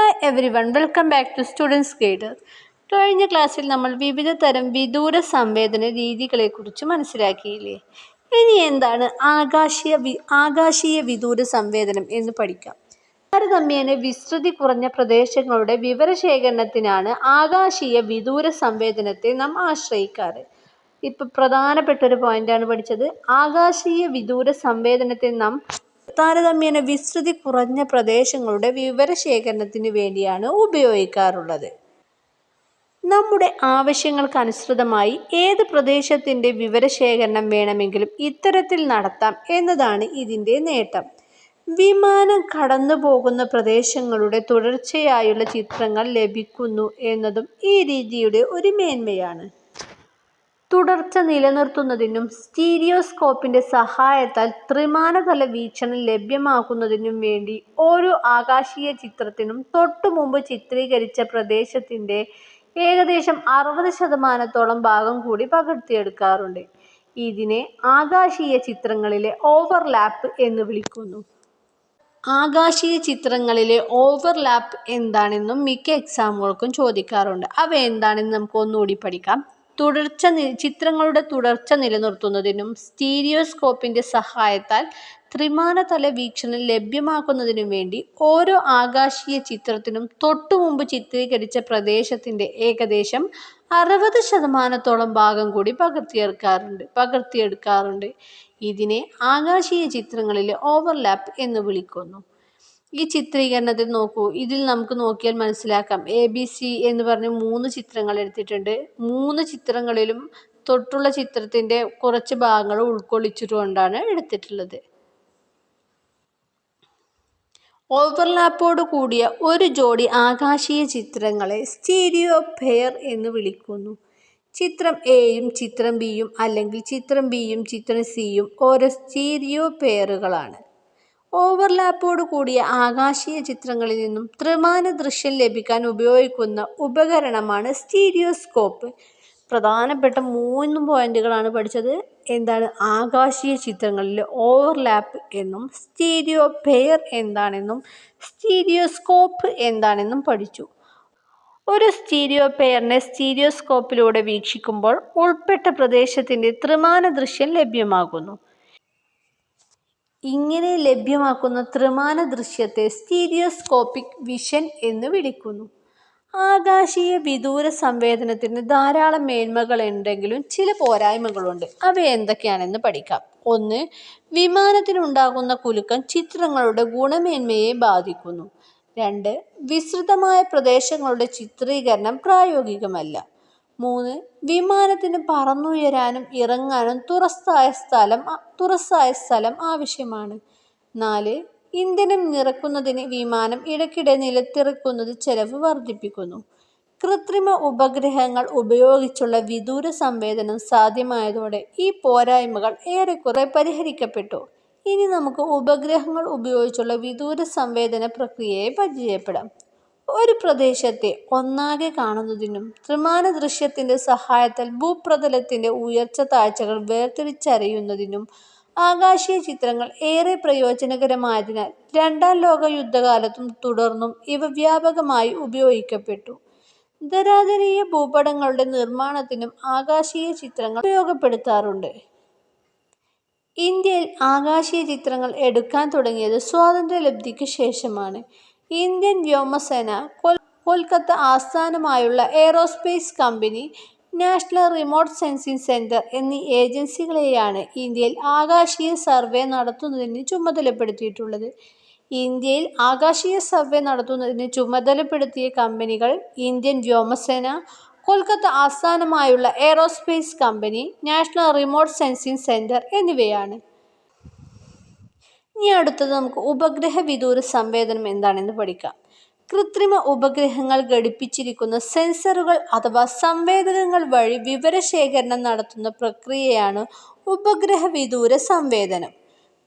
Hi everyone welcome back to students guide കഴിഞ്ഞ ക്ലാസ്സിൽ നമ്മൾ വിവിധ തരം വിദൂര സംവേദന രീതികളെക്കുറിച്ച് മനസ്സിലാക്കിയില്ലേ? ഇനി എന്താണ് ആകാശീയ വി ആകാശീയ വിദൂര സംവേദനം എന്ന് പഠിക്കാം. താരതമ്യേന വിസ്തൃതി കുറഞ്ഞ പ്രദേശങ്ങളുടെ വിവരശേഖരണത്തിനാണ് ആകാശീയ വിദൂര സംവേദനത്തെ നാം ആശ്രയിക്കാറ്. ഇപ്പം പ്രധാനപ്പെട്ട ഒരു പോയിന്റാണ് പഠിച്ചത്. ആകാശീയ വിദൂര സംവേദനത്തെ നാം താരതമ്യേന വിസ്തൃതി കുറഞ്ഞ പ്രദേശങ്ങളുടെ വിവരശേഖരണത്തിന് വേണ്ടിയാണ് ഉപയോഗിക്കാറുള്ളത്. നമ്മുടെ ആവശ്യങ്ങൾക്കനുസൃതമായി ഏത് പ്രദേശത്തിന്റെ വിവരശേഖരണം വേണമെങ്കിലും ഇത്തരത്തിൽ നടത്താം എന്നതാണ് ഇതിന്റെ നേട്ടം. വിമാനം കടന്നു പോകുന്ന പ്രദേശങ്ങളുടെ തുടർച്ചയായുള്ള ചിത്രങ്ങൾ ലഭിക്കുന്നു എന്നതും ഈ രീതിയുടെ ഒരു മേന്മയാണ്. തുടർച്ച നിലനിർത്തുന്നതിനും സ്റ്റീരിയോസ്കോപ്പിന്റെ സഹായത്താൽ ത്രിമാനതല വീക്ഷണം ലഭ്യമാക്കുന്നതിനും വേണ്ടി ഓരോ ആകാശീയ ചിത്രത്തിനും തൊട്ടുമുമ്പ് ചിത്രീകരിച്ച പ്രദേശത്തിന്റെ ഏകദേശം അറുപത് ശതമാനത്തോളം ഭാഗം കൂടി പകർത്തിയെടുക്കാറുണ്ട്. ഇതിനെ ആകാശീയ ചിത്രങ്ങളിലെ ഓവർലാപ്പ് എന്ന് വിളിക്കുന്നു. ആകാശീയ ചിത്രങ്ങളിലെ ഓവർലാപ്പ് എന്താണെന്നും മിക്ക എക്സാമുകൾക്കും ചോദിക്കാറുണ്ട്. അവ എന്താണെന്ന് നമുക്ക് ഒന്നുകൂടി പഠിക്കാം. തുടർച്ച ചിത്രങ്ങളുടെ തുടർച്ച നിലനിർത്തുന്നതിനും സ്റ്റീരിയോസ്കോപ്പിന്റെ സഹായത്താൽ ത്രിമാനതല വീക്ഷണം ലഭ്യമാക്കുന്നതിനും വേണ്ടി ഓരോ ആകാശീയ ചിത്രത്തിനും തൊട്ടുമുമ്പ് ചിത്രീകരിച്ച പ്രദേശത്തിന്റെ ഏകദേശം അറുപത് ശതമാനത്തോളം ഭാഗം കൂടി പകർത്തിയെടുക്കാറുണ്ട് പകർത്തിയെടുക്കാറുണ്ട്. ഇതിനെ ആകാശീയ ചിത്രങ്ങളിലെ ഓവർലാപ്പ് എന്ന് വിളിക്കുന്നു. ഈ ചിത്രീകരണത്തിൽ നോക്കൂ. ഇതിൽ നമുക്ക് നോക്കിയാൽ മനസ്സിലാക്കാം. എ ബി സി എന്ന് പറഞ്ഞ് മൂന്ന് ചിത്രങ്ങൾ എടുത്തിട്ടുണ്ട്. മൂന്ന് ചിത്രങ്ങളിലും തൊട്ടുള്ള ചിത്രത്തിന്റെ കുറച്ച് ഭാഗങ്ങൾ ഉൾക്കൊള്ളിച്ചുകൊണ്ടാണ് എടുത്തിട്ടുള്ളത്. ഓവർലാപ്പോട് കൂടിയ ഒരു ജോഡി ആകാശീയ ചിത്രങ്ങളെ സ്റ്റീരിയോ പെയർ എന്ന് വിളിക്കുന്നു. ചിത്രം എയും ചിത്രം ബിയും അല്ലെങ്കിൽ ചിത്രം ബിയും ചിത്രം സിയും ഓരോ സ്റ്റീരിയോ പെയറുകളാണ് ഓവർലാപ്പോട് കൂടിയ ആകാശീയ ചിത്രങ്ങളിൽ നിന്നും ത്രിമാന ദൃശ്യം ലഭിക്കാൻ ഉപയോഗിക്കുന്ന ഉപകരണമാണ് സ്റ്റീരിയോസ്കോപ്പ്. പ്രധാനപ്പെട്ട മൂന്ന് പോയിന്റുകളാണ് പഠിച്ചത്. എന്താണ്? ആകാശീയ ചിത്രങ്ങളിൽ ഓവർലാപ്പ് എന്നും സ്റ്റീരിയോ പെയർ എന്താണെന്നും സ്റ്റീരിയോസ്കോപ്പ് എന്താണെന്നും പഠിച്ചു. ഒരു സ്റ്റീരിയോ പെയറിനെ സ്റ്റീരിയോസ്കോപ്പിലൂടെ വീക്ഷിക്കുമ്പോൾ ഉൾപ്പെട്ട പ്രദേശത്തിന്റെ ത്രിമാന ദൃശ്യം ലഭ്യമാകുന്നു. ഇങ്ങനെ ലഭ്യമാക്കുന്ന ത്രിമാന ദൃശ്യത്തെ സ്റ്റീരിയോസ്കോപ്പിക് വിഷൻ എന്ന് വിളിക്കുന്നു. ആകാശീയ വിദൂര സംവേദനത്തിന് ധാരാളം മേന്മകളുണ്ടെങ്കിലും ചില പോരായ്മകളുണ്ട്. അവ എന്തൊക്കെയാണെന്ന് പഠിക്കാം. ഒന്ന് വിമാനത്തിനുണ്ടാകുന്ന കുലുക്കം ചിത്രങ്ങളുടെ ഗുണമേന്മയെ ബാധിക്കുന്നു. രണ്ട് വിസ്തൃതമായ പ്രദേശങ്ങളുടെ ചിത്രീകരണം പ്രായോഗികമല്ല. മൂന്ന് വിമാനത്തിന് പറന്നുയരാനും ഇറങ്ങാനും തുറസ്സായ സ്ഥലം തുറസ്സായ സ്ഥലം ആവശ്യമാണ്. നാല് ഇന്ധനം നിറക്കുന്നതിന് വിമാനം ഇടയ്ക്കിടെ നിലത്തിറക്കുന്നത് ചെലവ് വർദ്ധിപ്പിക്കുന്നു. കൃത്രിമ ഉപഗ്രഹങ്ങൾ ഉപയോഗിച്ചുള്ള വിദൂര സംവേദനം സാധ്യമായതോടെ ഈ പോരായ്മകൾ ഏറെക്കുറെ പരിഹരിക്കപ്പെട്ടു. ഇനി നമുക്ക് ഉപഗ്രഹങ്ങൾ ഉപയോഗിച്ചുള്ള വിദൂര സംവേദന പ്രക്രിയയെ പരിചയപ്പെടാം. ഒരു പ്രദേശത്തെ ഒന്നാകെ കാണുന്നതിനും ത്രിമാന ദൃശ്യത്തിന്റെ സഹായത്താൽ ഭൂപ്രതലത്തിന്റെ ഉയർച്ച താഴ്ചകൾ വേർതിരിച്ചറിയുന്നതിനും ആകാശീയ ചിത്രങ്ങൾ ഏറെ പ്രയോജനകരമായതിനാൽ രണ്ടാം ലോക യുദ്ധകാലത്തും തുടർന്നും ഇവ വ്യാപകമായി ഉപയോഗിക്കപ്പെട്ടു. ധരാധരീയ ഭൂപടങ്ങളുടെ നിർമ്മാണത്തിനും ആകാശീയ ചിത്രങ്ങൾ ഉപയോഗപ്പെടുത്താറുണ്ട്. ഇന്ത്യയിൽ ആകാശീയ ചിത്രങ്ങൾ എടുക്കാൻ തുടങ്ങിയത് സ്വാതന്ത്ര്യ ലബ്ധിക്ക് ശേഷമാണ്. ഇന്ത്യൻ വ്യോമസേന കൊൽക്കത്ത ആസ്ഥാനമായുള്ള aerospace company national remote sensing centre എന്നീ ഏജൻസികളെയാണ് ഇന്ത്യയിൽ ആകാശീയ സർവേ നടത്തുന്നതിന് ചുമതലപ്പെടുത്തിയിട്ടുള്ളത്. ഇന്ത്യയിൽ ആകാശീയ സർവേ നടത്തുന്നതിന് ചുമതലപ്പെടുത്തിയ കമ്പനികൾ ഇന്ത്യൻ വ്യോമസേന കൊൽക്കത്ത ആസ്ഥാനമായുള്ള aerospace company national remote sensing centre എന്നിവയാണ്. ഇനി അടുത്തത് നമുക്ക് ഉപഗ്രഹ വിദൂര സംവേദനം എന്താണെന്ന് പഠിക്കാം. കൃത്രിമ ഉപഗ്രഹങ്ങൾ ഘടിപ്പിച്ചിരിക്കുന്ന സെൻസറുകൾ അഥവാ സംവേദനങ്ങൾ വഴി വിവരശേഖരണം നടത്തുന്ന പ്രക്രിയയാണ് ഉപഗ്രഹ വിദൂര സംവേദനം.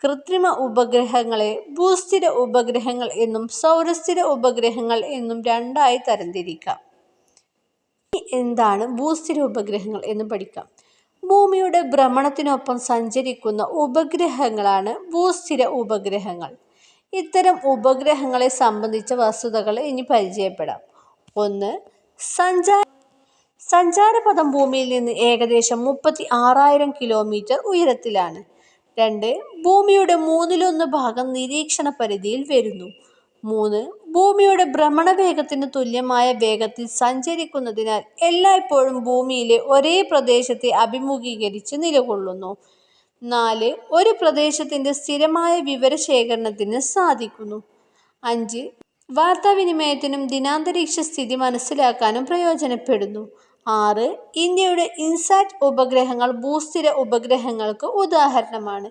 കൃത്രിമ ഉപഗ്രഹങ്ങളെ ഭൂസ്ഥിര ഉപഗ്രഹങ്ങൾ എന്നും സൗരസ്ഥിര ഉപഗ്രഹങ്ങൾ എന്നും രണ്ടായി തരംതിരിക്കാം. എന്താണ് ഭൂസ്ഥിര ഉപഗ്രഹങ്ങൾ എന്ന് പഠിക്കാം. ഭൂമിയുടെ ഭ്രമണത്തിനൊപ്പം സഞ്ചരിക്കുന്ന ഉപഗ്രഹങ്ങളാണ് ഭൂസ്ഥിര ഉപഗ്രഹങ്ങൾ. ഇത്തരം ഉപഗ്രഹങ്ങളെ സംബന്ധിച്ച വസ്തുതകൾ ഇനി പരിചയപ്പെടാം. ഒന്ന് സഞ്ചാര സഞ്ചാരപഥം ഭൂമിയിൽ നിന്ന് ഏകദേശം മുപ്പത്തി ആറായിരം കിലോമീറ്റർ ഉയരത്തിലാണ്. രണ്ട് ഭൂമിയുടെ മൂന്നിലൊന്ന് ഭാഗം നിരീക്ഷണ പരിധിയിൽ വരുന്നു. മൂന്ന് ഭൂമിയുടെ ഭ്രമണവേഗത്തിന് തുല്യമായ വേഗത്തിൽ സഞ്ചരിക്കുന്നതിനാൽ എല്ലായ്പ്പോഴും ഭൂമിയിലെ ഒരേ പ്രദേശത്തെ അഭിമുഖീകരിച്ച് നിലകൊള്ളുന്നു. നാല് ഒരു പ്രദേശത്തിന്റെ സ്ഥിരമായ വിവരശേഖരണത്തിന് സാധിക്കുന്നു. അഞ്ച് വാർത്താവിനിമയത്തിനും ദിനാന്തരീക്ഷ സ്ഥിതി മനസ്സിലാക്കാനും പ്രയോജനപ്പെടുന്നു. ആറ് ഇന്ത്യയുടെ ഇൻസാറ്റ് ഉപഗ്രഹങ്ങൾ ഭൂസ്ഥിര ഉപഗ്രഹങ്ങൾക്ക് ഉദാഹരണമാണ്.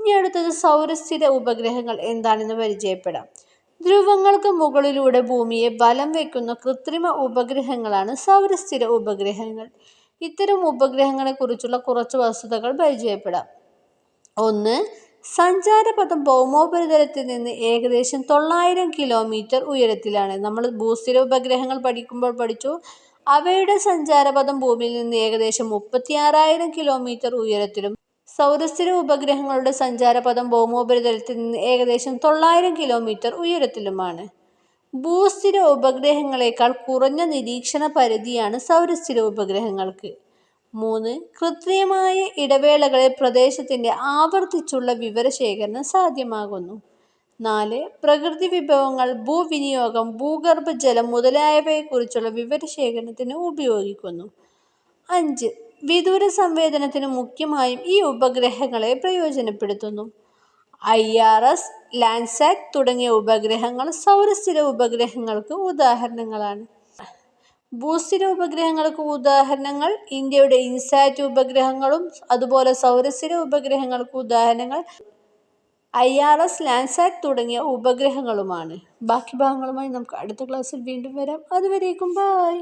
ഇനി അടുത്തത് സൗരസ്ഥിര ഉപഗ്രഹങ്ങൾ എന്താണെന്ന് പരിചയപ്പെടാം. ധ്രുവങ്ങൾക്ക് മുകളിലൂടെ ഭൂമിയെ ബലം വയ്ക്കുന്ന കൃത്രിമ ഉപഗ്രഹങ്ങളാണ് സൗരസ്ഥിര ഉപഗ്രഹങ്ങൾ. ഇത്തരം ഉപഗ്രഹങ്ങളെക്കുറിച്ചുള്ള കുറച്ച് വസ്തുതകൾ പരിചയപ്പെടാം. ഒന്ന് സഞ്ചാരപഥം ഭൗമോപരിതലത്തിൽ നിന്ന് ഏകദേശം തൊള്ളായിരം കിലോമീറ്റർ ഉയരത്തിലാണ്. നമ്മൾ ഭൂസ്ഥിര ഉപഗ്രഹങ്ങൾ പഠിക്കുമ്പോൾ പഠിച്ചു. അവയുടെ സഞ്ചാരപഥം ഭൂമിയിൽ നിന്ന് ഏകദേശം മുപ്പത്തിയാറായിരം കിലോമീറ്റർ ഉയരത്തിലും സൗരസ്ഥിര ഉപഗ്രഹങ്ങളുടെ സഞ്ചാരപഥം ഭൗമോപരിതലത്തിൽ നിന്ന് ഏകദേശം തൊള്ളായിരം കിലോമീറ്റർ ഉയരത്തിലുമാണ്. ഭൂസ്ഥിര ഉപഗ്രഹങ്ങളെക്കാൾ കുറഞ്ഞ നിരീക്ഷണ പരിധിയാണ് സൗരസ്ഥിര ഉപഗ്രഹങ്ങൾക്ക്. മൂന്ന് കൃത്രിമമായ ഇടവേളകളിൽ പ്രദേശത്തിന്റെ ആവർത്തിച്ചുള്ള വിവരശേഖരണം സാധ്യമാകുന്നു. നാല് പ്രകൃതി വിഭവങ്ങൾ ഭൂവിനിയോഗം ഭൂഗർഭജലം മുതലായവയെക്കുറിച്ചുള്ള വിവരശേഖരണത്തിന് ഉപയോഗിക്കുന്നു. അഞ്ച് വിദൂര സംവേദനത്തിന് മുഖ്യമായും ഈ ഉപഗ്രഹങ്ങളെ പ്രയോജനപ്പെടുത്തുന്നു. ഐ ആർ എസ് ലാൻഡ്സാറ്റ് തുടങ്ങിയ ഉപഗ്രഹങ്ങൾ സൗരസ്ഥിര ഉപഗ്രഹങ്ങൾക്ക് ഉദാഹരണങ്ങളാണ്. ഭൂസ്ഥിര ഉപഗ്രഹങ്ങൾക്ക് ഉദാഹരണങ്ങൾ ഇന്ത്യയുടെ ഇൻസാറ്റ് ഉപഗ്രഹങ്ങളും അതുപോലെ സൗരസ്ഥിര ഉപഗ്രഹങ്ങൾക്ക് ഉദാഹരണങ്ങൾ ഐ ആർ എസ് ലാൻഡ്സാറ്റ് തുടങ്ങിയ ഉപഗ്രഹങ്ങളുമാണ്. ബാക്കി ഭാഗങ്ങളുമായി നമുക്ക് അടുത്ത ക്ലാസ്സിൽ വീണ്ടും വരാം. അതുവരേക്കും ബായ്